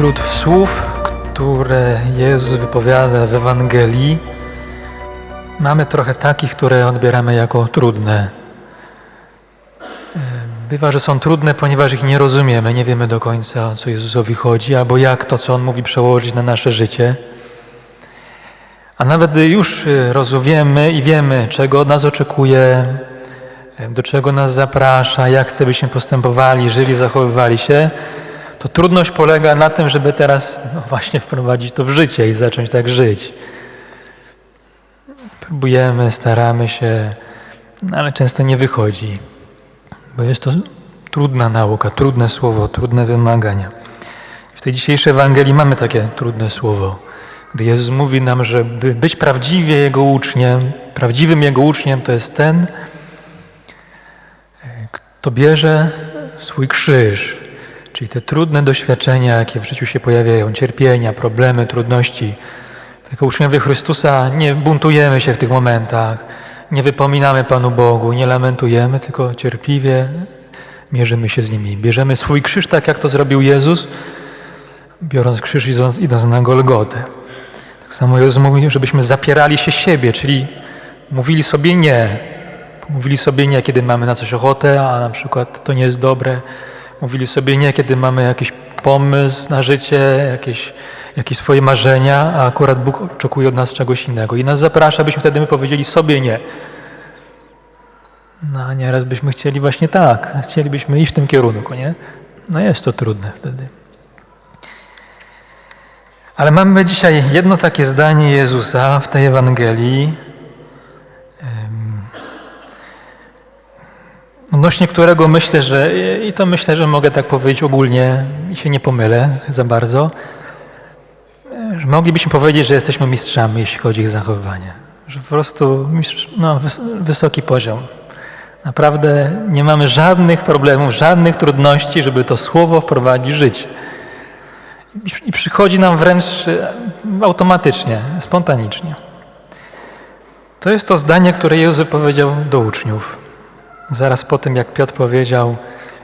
Wśród słów, które Jezus wypowiada w Ewangelii, mamy trochę takich, które odbieramy jako trudne. Bywa, że są trudne, ponieważ ich nie rozumiemy, nie wiemy do końca, o co Jezusowi chodzi, albo jak to, co On mówi, przełożyć na nasze życie. A nawet już y, rozumiemy i wiemy, czego od nas oczekuje, do czego nas zaprasza, jak chce, byśmy postępowali, żyli, zachowywali się, to trudność polega na tym, żeby teraz no właśnie wprowadzić to w życie i zacząć tak żyć. Próbujemy, staramy się, no ale często nie wychodzi, bo jest to trudna nauka, trudne słowo, trudne wymagania. W tej dzisiejszej Ewangelii mamy takie trudne słowo. Gdy Jezus mówi nam, żeby być prawdziwie Jego uczniem, prawdziwym Jego uczniem to jest ten, kto bierze swój krzyż, czyli te trudne doświadczenia, jakie w życiu się pojawiają, cierpienia, problemy, trudności. Jako uczniowie Chrystusa nie buntujemy się w tych momentach, nie wypominamy Panu Bogu, nie lamentujemy, tylko cierpliwie mierzymy się z nimi. Bierzemy swój krzyż, tak jak to zrobił Jezus, biorąc krzyż idąc, idąc na Golgotę. Tak samo Jezus mówi, żebyśmy zapierali się siebie, czyli mówili sobie nie. Mówili sobie nie, kiedy mamy na coś ochotę, a na przykład to nie jest dobre. Mówili sobie nie, kiedy mamy jakiś pomysł na życie, jakieś, jakieś swoje marzenia, a akurat Bóg oczekuje od nas czegoś innego. I nas zaprasza, byśmy wtedy my powiedzieli sobie nie. No a nieraz byśmy chcieli właśnie tak, chcielibyśmy iść w tym kierunku, nie? No jest to trudne wtedy. Ale mamy dzisiaj jedno takie zdanie Jezusa w tej Ewangelii, odnośnie którego myślę, że i to myślę, że mogę tak powiedzieć ogólnie i się nie pomylę za bardzo, że moglibyśmy powiedzieć, że jesteśmy mistrzami, jeśli chodzi o ich zachowanie. Że po prostu mistrz, no, wysoki poziom. Naprawdę nie mamy żadnych problemów, żadnych trudności, żeby to słowo wprowadzić w życie. I przychodzi nam wręcz automatycznie, spontanicznie. To jest to zdanie, które Jezus powiedział do uczniów. Zaraz po tym, jak Piotr powiedział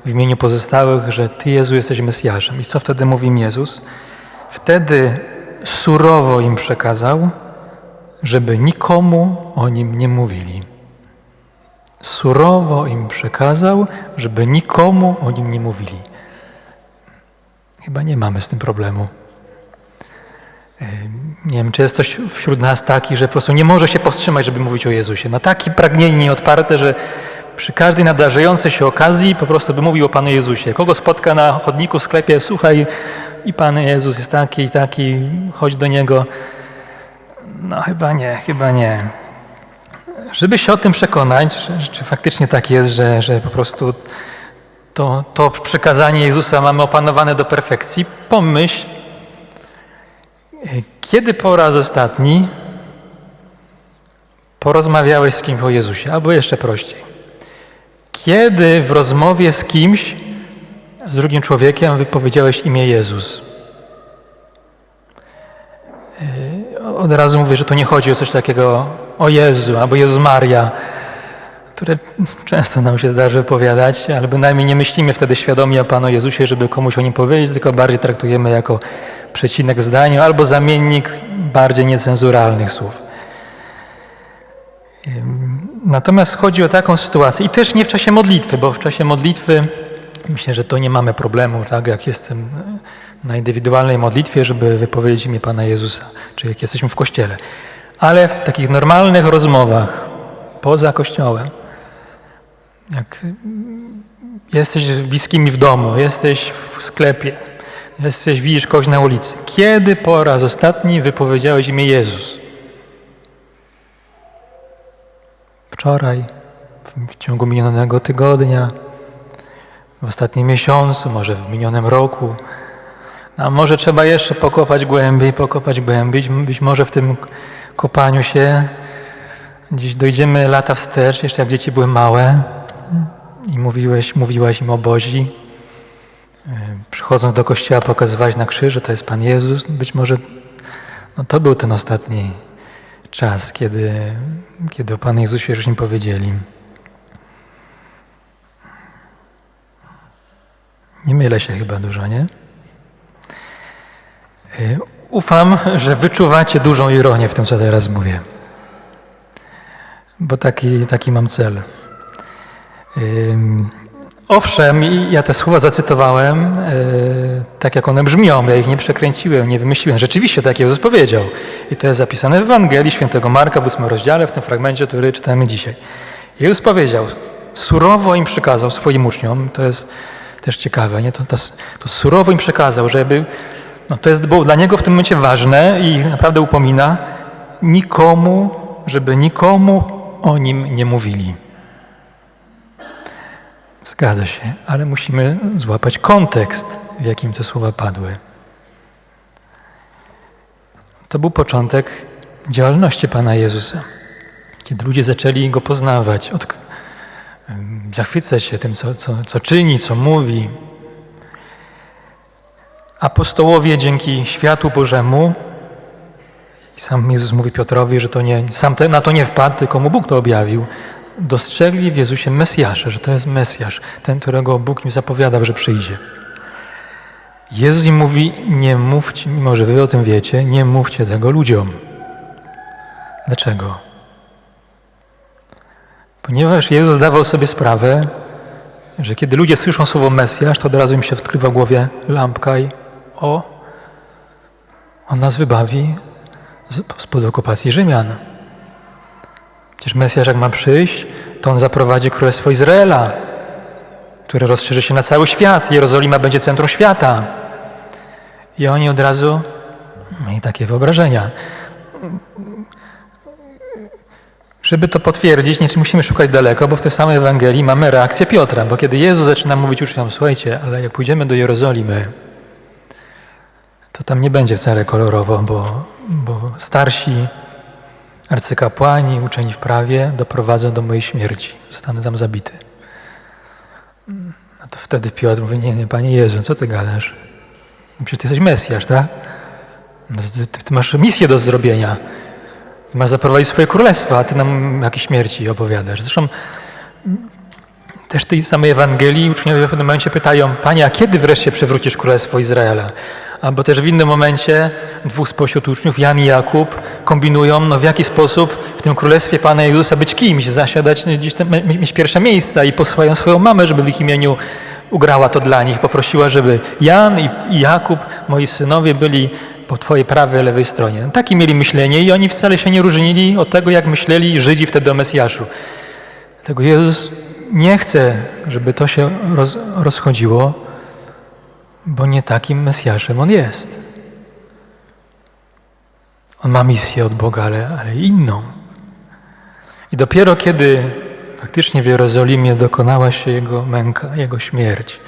w imieniu pozostałych, że Ty, Jezu, jesteś Mesjaszem. I co wtedy mówi im Jezus? Wtedy surowo im przekazał, żeby nikomu o nim nie mówili. Surowo im przekazał, żeby nikomu o nim nie mówili. Chyba nie mamy z tym problemu. Nie wiem, czy jest ktoś wśród nas taki, że po prostu nie może się powstrzymać, żeby mówić o Jezusie. Ma takie pragnienie nieodparte, że przy każdej nadarzającej się okazji po prostu by mówił o Panu Jezusie. Kogo spotka na chodniku w sklepie, słuchaj, i Pan Jezus jest taki i taki, chodź do Niego. No chyba nie, chyba nie. Żeby się o tym przekonać, czy, czy faktycznie tak jest, że, że po prostu to, to przykazanie Jezusa mamy opanowane do perfekcji, pomyśl, kiedy po raz ostatni porozmawiałeś z kimś o Jezusie, albo jeszcze prościej. Kiedy w rozmowie z kimś, z drugim człowiekiem, wypowiedziałeś imię Jezus? Od razu mówię, że to nie chodzi o coś takiego o Jezu albo Jezus Maria, które często nam się zdarzy wypowiadać, ale bynajmniej nie myślimy wtedy świadomie o Panu Jezusie, żeby komuś o nim powiedzieć, tylko bardziej traktujemy jako przecinek zdaniu albo zamiennik bardziej niecenzuralnych słów. Natomiast chodzi o taką sytuację i też nie w czasie modlitwy, bo w czasie modlitwy myślę, że to nie mamy problemu, tak jak jestem na indywidualnej modlitwie, żeby wypowiedzieć imię Pana Jezusa, czy jak jesteśmy w kościele. Ale w takich normalnych rozmowach poza kościołem, jak jesteś z bliskimi w domu, jesteś w sklepie, jesteś, widzisz kogoś na ulicy. Kiedy po raz ostatni wypowiedziałeś imię Jezus? Wczoraj, w ciągu minionego tygodnia, w ostatnim miesiącu, może w minionym roku. A może trzeba jeszcze pokopać głębiej, pokopać głębiej. Być może w tym kopaniu się dziś dojdziemy lata wstecz, jeszcze jak dzieci były małe i mówiłeś, mówiłaś im o Bozi. Przychodząc do kościoła pokazywałeś na krzyż, że to jest Pan Jezus. Być może no to był ten ostatni czas, kiedy, kiedy o Panu Jezusie już im powiedzieli. Nie mylę się chyba dużo, nie? Ufam, że wyczuwacie dużą ironię w tym, co teraz mówię. Bo taki, taki mam cel. Owszem, ja te słowa zacytowałem e, tak, jak one brzmią. Ja ich nie przekręciłem, nie wymyśliłem. Rzeczywiście tak Jezus powiedział. I to jest zapisane w Ewangelii świętego Marka w ósmym rozdziale, w tym fragmencie, który czytamy dzisiaj. Jezus powiedział, surowo im przykazał swoim uczniom, to jest też ciekawe, nie? To, to, to surowo im przekazał, żeby, no to jest było dla Niego w tym momencie ważne i naprawdę upomina, nikomu, żeby nikomu o Nim nie mówili. Zgadza się, ale musimy złapać kontekst, w jakim te słowa padły. To był początek działalności Pana Jezusa. Kiedy ludzie zaczęli Go poznawać, od, zachwycać się tym, co, co, co czyni, co mówi. Apostołowie dzięki światu Bożemu, i sam Jezus mówi Piotrowi, że to nie, sam te, na to nie wpadł, tylko mu Bóg to objawił, dostrzegli w Jezusie Mesjasza, że to jest Mesjasz, ten, którego Bóg im zapowiadał, że przyjdzie. Jezus im mówi, nie mówcie, mimo że wy o tym wiecie, nie mówcie tego ludziom. Dlaczego? Ponieważ Jezus zdawał sobie sprawę, że kiedy ludzie słyszą słowo Mesjasz, to od razu im się odkrywa w głowie lampka i o, On nas wybawi spod okupacji Rzymian. Przecież Mesjasz jak ma przyjść, to On zaprowadzi Królestwo Izraela, które rozszerzy się na cały świat. Jerozolima będzie centrum świata. I oni od razu mieli takie wyobrażenia. Żeby to potwierdzić, nie musimy szukać daleko, bo w tej samej Ewangelii mamy reakcję Piotra, bo kiedy Jezus zaczyna mówić uczniom, słuchajcie, ale jak pójdziemy do Jerozolimy, to tam nie będzie wcale kolorowo, bo, bo starsi arcykapłani, uczeni w prawie doprowadzą do mojej śmierci. Zostanę tam zabity. No to wtedy Piotr mówi, nie, nie, Panie Jezu, co Ty gadasz? Przecież Ty jesteś Mesjasz, tak? No, ty, ty masz misję do zrobienia. Ty masz zaprowadzić swoje królestwo, a Ty nam jakieś śmierci opowiadasz. Zresztą też tej samej Ewangelii uczniowie w pewnym momencie pytają, Panie, a kiedy wreszcie przywrócisz Królestwo Izraela? Albo też w innym momencie dwóch spośród uczniów, Jan i Jakub, kombinują, no w jaki sposób w tym Królestwie Pana Jezusa być kimś, zasiadać, gdzieś tam, mieć pierwsze miejsca i posłają swoją mamę, żeby w ich imieniu ugrała to dla nich. Poprosiła, żeby Jan i Jakub, moi synowie, byli po Twojej prawej, lewej stronie. Takie mieli myślenie i oni wcale się nie różnili od tego, jak myśleli Żydzi wtedy o Mesjaszu. Dlatego Jezus nie chce, żeby to się roz, rozchodziło, bo nie takim Mesjaszem On jest. On ma misję od Boga, ale, ale inną. I dopiero kiedy faktycznie w Jerozolimie dokonała się Jego męka, Jego śmierć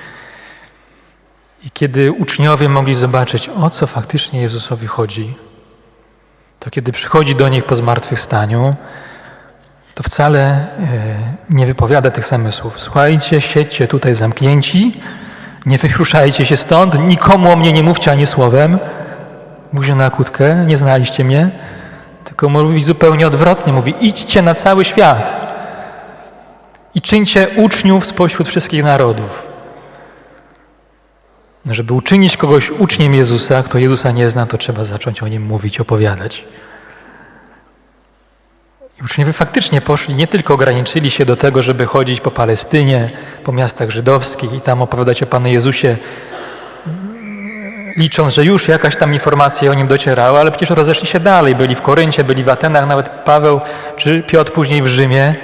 i kiedy uczniowie mogli zobaczyć, o co faktycznie Jezusowi chodzi, to kiedy przychodzi do nich po zmartwychwstaniu, to wcale e, nie wypowiada tych samych słów. Słuchajcie, siedźcie tutaj zamknięci, nie wyruszajcie się stąd, nikomu o mnie nie mówcie ani słowem. Mówi na kłódkę, nie znaliście mnie, tylko mówi zupełnie odwrotnie. Mówi, idźcie na cały świat i czyńcie uczniów spośród wszystkich narodów. Żeby uczynić kogoś uczniem Jezusa, kto Jezusa nie zna, to trzeba zacząć o nim mówić, opowiadać. I uczniowie faktycznie poszli, nie tylko ograniczyli się do tego, żeby chodzić po Palestynie, po miastach żydowskich i tam opowiadać o Panu Jezusie, licząc, że już jakaś tam informacja o nim docierała, ale przecież rozeszli się dalej. Byli w Koryncie, byli w Atenach, nawet Paweł czy Piotr później w Rzymie.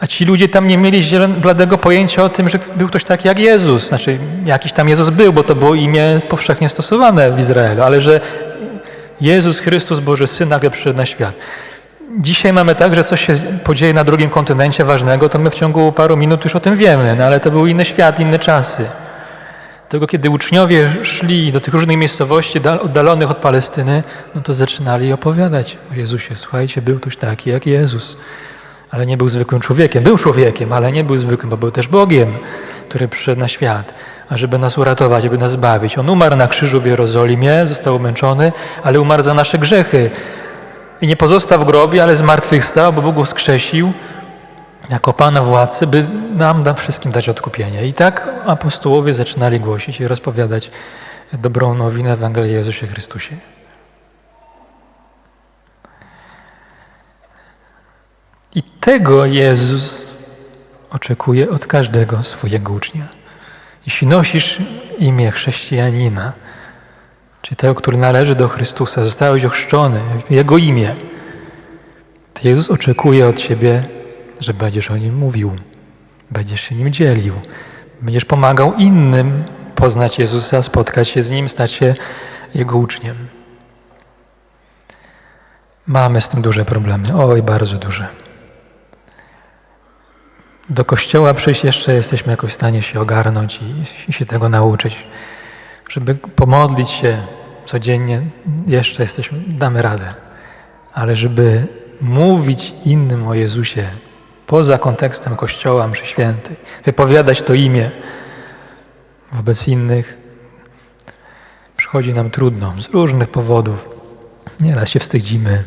A ci ludzie tam nie mieli bladego pojęcia o tym, że był ktoś taki jak Jezus. Znaczy, jakiś tam Jezus był, bo to było imię powszechnie stosowane w Izraelu, ale że Jezus Chrystus, Boży Syn, nagle przyszedł na świat. Dzisiaj mamy tak, że coś się podzieje na drugim kontynencie ważnego, to my w ciągu paru minut już o tym wiemy, no ale to był inny świat, inne czasy. Tego, kiedy uczniowie szli do tych różnych miejscowości oddalonych od Palestyny, no to zaczynali opowiadać o Jezusie. Słuchajcie, był ktoś taki jak Jezus, ale nie był zwykłym człowiekiem. Był człowiekiem, ale nie był zwykłym, bo był też Bogiem, który przyszedł na świat, ażeby nas uratować, aby nas zbawić. On umarł na krzyżu w Jerozolimie, został umęczony, ale umarł za nasze grzechy i nie pozostał w grobie, ale zmartwychwstał, bo Bóg go wskrzesił jako Pana władcy, by nam, nam wszystkim dać odkupienie. I tak apostołowie zaczynali głosić i rozpowiadać dobrą nowinę Ewangelii Jezusie Chrystusie. I tego Jezus oczekuje od każdego swojego ucznia. Jeśli nosisz imię chrześcijanina, czy tego, który należy do Chrystusa, zostałeś ochrzczony w Jego imię, to Jezus oczekuje od Ciebie, że będziesz o Nim mówił, będziesz się Nim dzielił, będziesz pomagał innym poznać Jezusa, spotkać się z Nim, stać się Jego uczniem. Mamy z tym duże problemy, oj, bardzo duże. Do kościoła przyjść jeszcze jesteśmy jakoś w stanie się ogarnąć i się tego nauczyć. Żeby pomodlić się codziennie, jeszcze jesteśmy, damy radę. Ale żeby mówić innym o Jezusie poza kontekstem Kościoła, mszy świętej, wypowiadać to imię wobec innych, przychodzi nam trudno z różnych powodów. Nieraz się wstydzimy,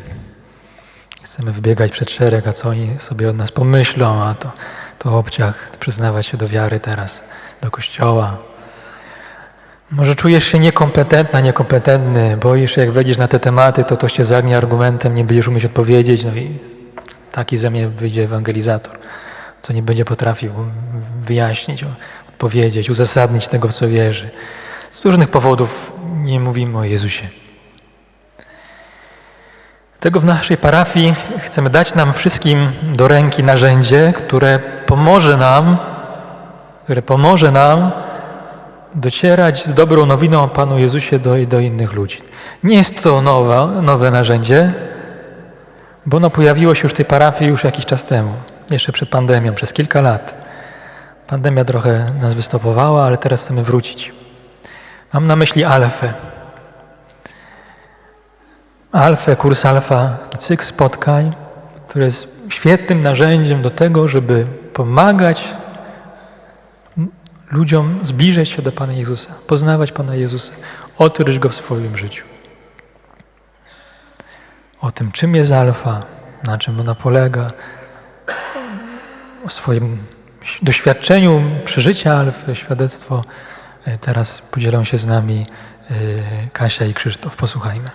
chcemy wybiegać przed szereg, a co oni sobie od nas pomyślą, a to, to obciach, przyznawać się do wiary teraz, do Kościoła. Może czujesz się niekompetentna, niekompetentny, boisz się, jak wejdziesz na te tematy, to to cię zagnie argumentem, nie będziesz umieć odpowiedzieć, no i taki ze mnie wyjdzie ewangelizator, co nie będzie potrafił wyjaśnić, odpowiedzieć, uzasadnić tego, w co wierzy. Z różnych powodów nie mówimy o Jezusie. Tego w naszej parafii chcemy dać nam wszystkim do ręki narzędzie, które pomoże nam, które pomoże nam docierać z dobrą nowiną o Panu Jezusie do, do innych ludzi. Nie jest to nowa, nowe narzędzie, bo ono pojawiło się już w tej parafii już jakiś czas temu, jeszcze przed pandemią, przez kilka lat. Pandemia trochę nas wystopowała, ale teraz chcemy wrócić. Mam na myśli alfę. Alfę, kurs alfa, cykl spotkań, który jest świetnym narzędziem do tego, żeby pomagać ludziom zbliżać się do Pana Jezusa, poznawać Pana Jezusa, odkryć Go w swoim życiu. O tym, czym jest alfa, na czym ona polega, o swoim doświadczeniu przeżycia alfy, świadectwo e, teraz podzielą się z nami e, Kasia i Krzysztof. Posłuchajmy.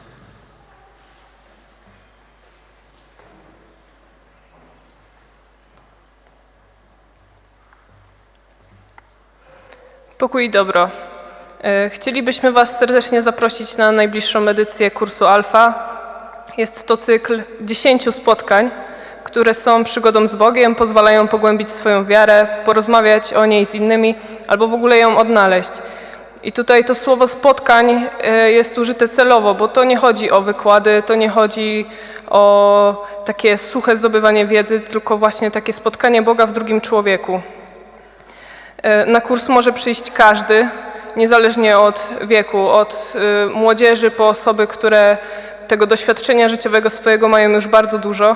Pokój i dobro. E, Chcielibyśmy Was serdecznie zaprosić na najbliższą edycję kursu Alfa. Jest to cykl 10 spotkań, które są przygodą z Bogiem, pozwalają pogłębić swoją wiarę, porozmawiać o niej z innymi albo w ogóle ją odnaleźć. I tutaj to słowo spotkań e, jest użyte celowo, bo to nie chodzi o wykłady, to nie chodzi o takie suche zdobywanie wiedzy, tylko właśnie takie spotkanie Boga w drugim człowieku. E, Na kurs może przyjść każdy, niezależnie od wieku, od y, młodzieży po osoby, które tego doświadczenia życiowego swojego mają już bardzo dużo.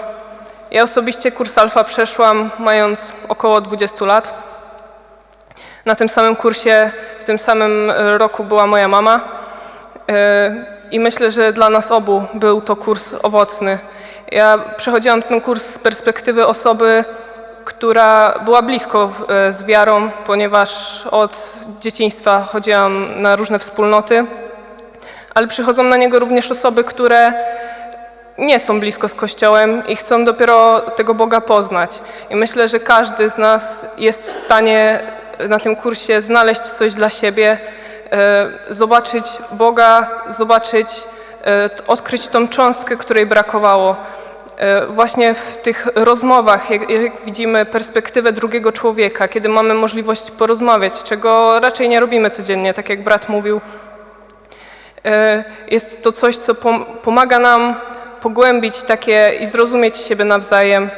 Ja osobiście kurs alfa przeszłam mając około 20 lat. Na tym samym kursie, w tym samym y, roku była moja mama. Y, I myślę, że dla nas obu był to kurs owocny. Ja przechodziłam ten kurs z perspektywy osoby, która była blisko e, z wiarą, ponieważ od dzieciństwa chodziłam na różne wspólnoty, ale przychodzą na niego również osoby, które nie są blisko z Kościołem i chcą dopiero tego Boga poznać. I myślę, że każdy z nas jest w stanie na tym kursie znaleźć coś dla siebie, e, zobaczyć Boga, zobaczyć, e, odkryć tą cząstkę, której brakowało. E, Właśnie w tych rozmowach, jak, jak widzimy perspektywę drugiego człowieka, kiedy mamy możliwość porozmawiać, czego raczej nie robimy codziennie, tak jak brat mówił, E, Jest to coś, co pom- pomaga nam pogłębić takie i zrozumieć siebie nawzajem.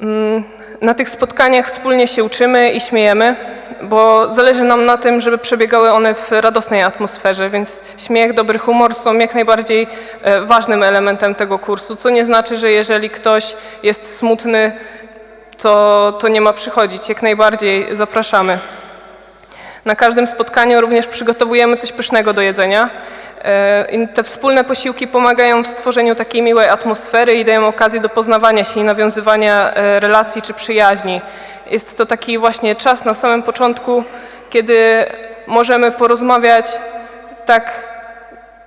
Mm, Na tych spotkaniach wspólnie się uczymy i śmiejemy, bo zależy nam na tym, żeby przebiegały one w radosnej atmosferze, więc śmiech, dobry humor są jak najbardziej e, ważnym elementem tego kursu, co nie znaczy, że jeżeli ktoś jest smutny, to, to nie ma przychodzić. Jak najbardziej zapraszamy. Na każdym spotkaniu również przygotowujemy coś pysznego do jedzenia. E, Te wspólne posiłki pomagają w stworzeniu takiej miłej atmosfery i dają okazję do poznawania się i nawiązywania e, relacji czy przyjaźni. Jest to taki właśnie czas na samym początku, kiedy możemy porozmawiać tak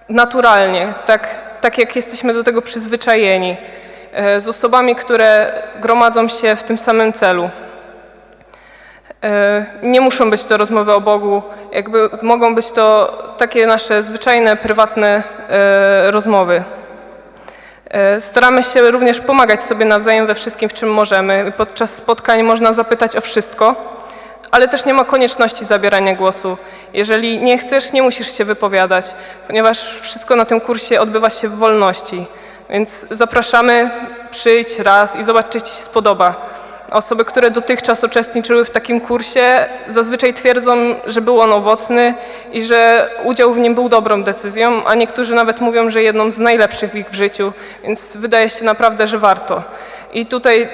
naturalnie, tak, tak jak jesteśmy do tego przyzwyczajeni. e, z osobami, które gromadzą się w tym samym celu. E, Nie muszą być to rozmowy o Bogu, jakby mogą być to takie nasze zwyczajne, prywatne e, rozmowy. E, Staramy się również pomagać sobie nawzajem we wszystkim, w czym możemy. Podczas spotkań można zapytać o wszystko, ale też nie ma konieczności zabierania głosu. Jeżeli nie chcesz, nie musisz się wypowiadać, ponieważ wszystko na tym kursie odbywa się w wolności. Więc zapraszamy, przyjdź raz i zobacz, czy Ci się spodoba. Osoby, które dotychczas uczestniczyły w takim kursie, zazwyczaj twierdzą, że był on owocny i że udział w nim był dobrą decyzją, a niektórzy nawet mówią, że jedną z najlepszych w ich w życiu, więc wydaje się naprawdę, że warto. I tutaj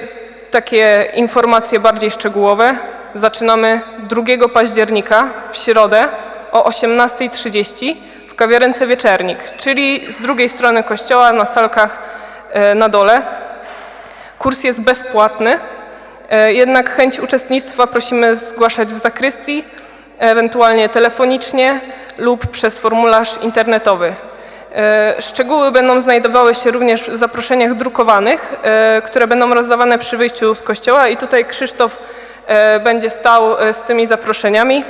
takie informacje bardziej szczegółowe. Zaczynamy 2 października w środę o 18.30 w kawiarence Wieczernik, czyli z drugiej strony kościoła na salkach e, na dole. Kurs jest bezpłatny, jednak chęć uczestnictwa prosimy zgłaszać w zakrystii, ewentualnie telefonicznie lub przez formularz internetowy. E, Szczegóły będą znajdowały się również w zaproszeniach drukowanych, e, które będą rozdawane przy wyjściu z kościoła i tutaj Krzysztof e, będzie stał e, z tymi zaproszeniami.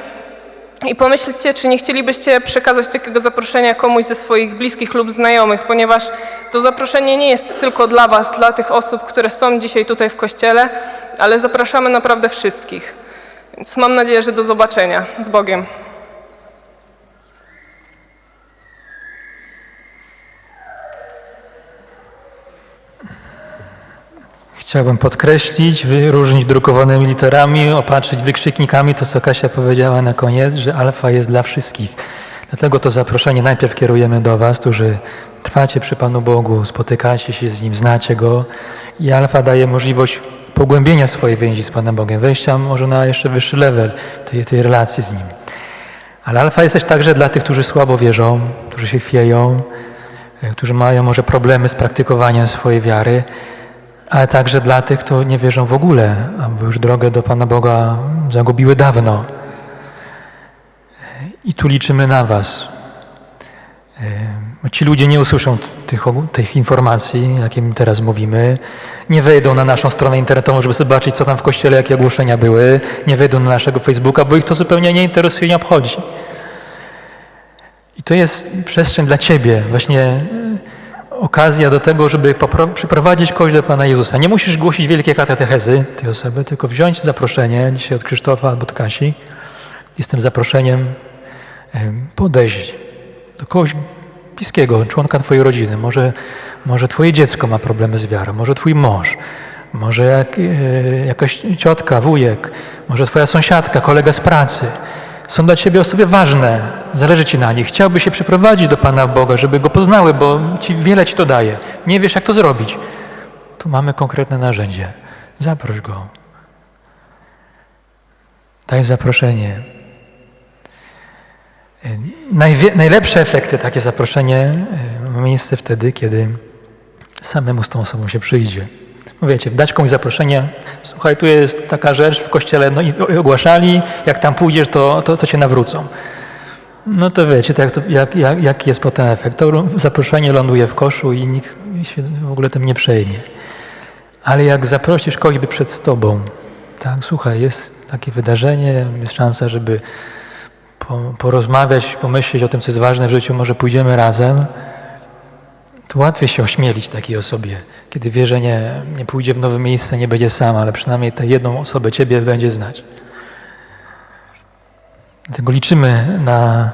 I pomyślcie, czy nie chcielibyście przekazać takiego zaproszenia komuś ze swoich bliskich lub znajomych, ponieważ to zaproszenie nie jest tylko dla Was, dla tych osób, które są dzisiaj tutaj w kościele, ale zapraszamy naprawdę wszystkich. Więc mam nadzieję, że do zobaczenia. Z Bogiem. Chciałbym podkreślić, wyróżnić drukowanymi literami, opatrzyć wykrzyknikami to, co Kasia powiedziała na koniec, że alfa jest dla wszystkich. Dlatego to zaproszenie najpierw kierujemy do Was, którzy trwacie przy Panu Bogu, spotykacie się z Nim, znacie Go i alfa daje możliwość pogłębienia swojej więzi z Panem Bogiem, wejścia może na jeszcze wyższy level tej, tej relacji z Nim. Ale alfa jest też także dla tych, którzy słabo wierzą, którzy się chwieją, e, którzy mają może problemy z praktykowaniem swojej wiary, ale także dla tych, którzy nie wierzą w ogóle, albo już drogę do Pana Boga zagubiły dawno. I tu liczymy na Was. Ci ludzie nie usłyszą tych, tych informacji, jakie my teraz mówimy, nie wejdą na naszą stronę internetową, żeby zobaczyć, co tam w kościele, jakie ogłoszenia były, nie wejdą na naszego Facebooka, bo ich to zupełnie nie interesuje, nie obchodzi. I to jest przestrzeń dla Ciebie, właśnie okazja do tego, żeby przyprowadzić kogoś do Pana Jezusa. Nie musisz głosić wielkie katechezy tej osoby, tylko wziąć zaproszenie, dzisiaj od Krzysztofa albo od Kasi, i z tym zaproszeniem em, podejść do kogoś bliskiego, członka Twojej rodziny. Może, może Twoje dziecko ma problemy z wiarą, może Twój mąż, może jak, e, jakaś ciotka, wujek, może Twoja sąsiadka, kolega z pracy. Są dla Ciebie osoby ważne, zależy Ci na nich. Chciałby się przyprowadzić do Pana Boga, żeby Go poznały, bo ci, wiele Ci to daje. Nie wiesz, jak to zrobić. Tu mamy konkretne narzędzie. Zaproś Go. Daj zaproszenie. Najwie, najlepsze efekty takie zaproszenie ma miejsce wtedy, kiedy samemu z tą osobą się przyjdzie. Wiecie, dać komuś zaproszenie, słuchaj, tu jest taka rzecz w kościele, no i ogłaszali, jak tam pójdziesz, to, to, to cię nawrócą. No to wiecie, tak, to jak, jak, jaki jest potem efekt? To zaproszenie ląduje w koszu i nikt się w ogóle tym nie przejmie. Ale jak zaprosisz kogoś, by przed tobą, tak, słuchaj, jest takie wydarzenie, jest szansa, żeby po, porozmawiać, pomyśleć o tym, co jest ważne w życiu, może pójdziemy razem, to łatwiej się ośmielić takiej osobie, kiedy wie, że nie, nie pójdzie w nowe miejsce, nie będzie sam, ale przynajmniej tę jedną osobę Ciebie będzie znać. Dlatego liczymy na,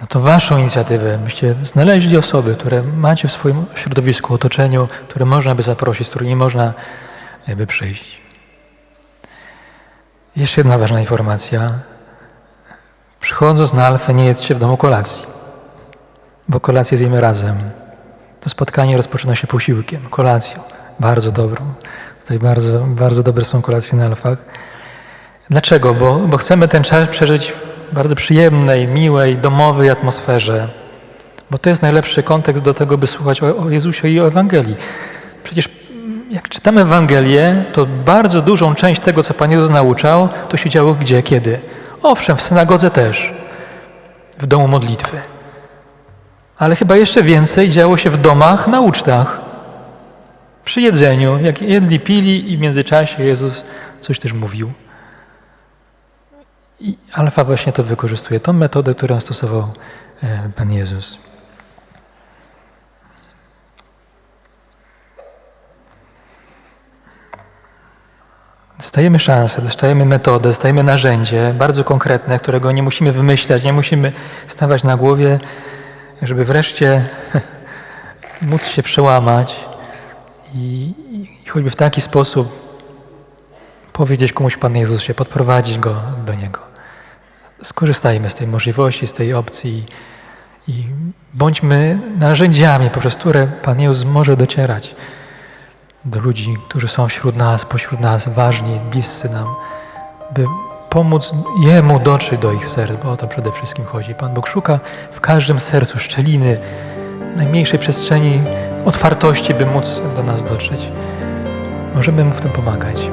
na tą Waszą inicjatywę, byście znaleźli osoby, które macie w swoim środowisku, otoczeniu, które można by zaprosić, z którymi można by przyjść. Jeszcze jedna ważna informacja. Przychodząc na Alfę, nie jedzcie w domu kolacji, bo kolację zjemy razem. To spotkanie rozpoczyna się posiłkiem, kolacją, bardzo dobrą. Tutaj bardzo, bardzo dobre są kolacje na Alfach. Dlaczego? Bo, bo chcemy ten czas przeżyć w bardzo przyjemnej, miłej, domowej atmosferze, bo to jest najlepszy kontekst do tego, by słuchać o, o Jezusie i o Ewangelii. Przecież jak czytamy Ewangelię, to bardzo dużą część tego, co Pan Jezus nauczał, to się działo gdzie, kiedy? Owszem, w synagodze też, w domu modlitwy. Ale chyba jeszcze więcej działo się w domach na ucztach. Przy jedzeniu, jak jedli, pili i w międzyczasie Jezus coś też mówił. I Alfa właśnie to wykorzystuje, tą metodę, którą stosował e, Pan Jezus. Dostajemy szansę, dostajemy metodę, dostajemy narzędzie bardzo konkretne, którego nie musimy wymyślać, nie musimy stawać na głowie, żeby wreszcie móc się przełamać i, i choćby w taki sposób powiedzieć komuś Pan Jezus się, podprowadzić go do Niego. Skorzystajmy z tej możliwości, z tej opcji i bądźmy narzędziami, poprzez które Pan Jezus może docierać do ludzi, którzy są wśród nas, pośród nas, ważni, bliscy nam, by pomóc Jemu dotrzeć do ich serc, bo o to przede wszystkim chodzi. Pan Bóg szuka w każdym sercu szczeliny, najmniejszej przestrzeni otwartości, by móc do nas dotrzeć. Możemy Mu w tym pomagać.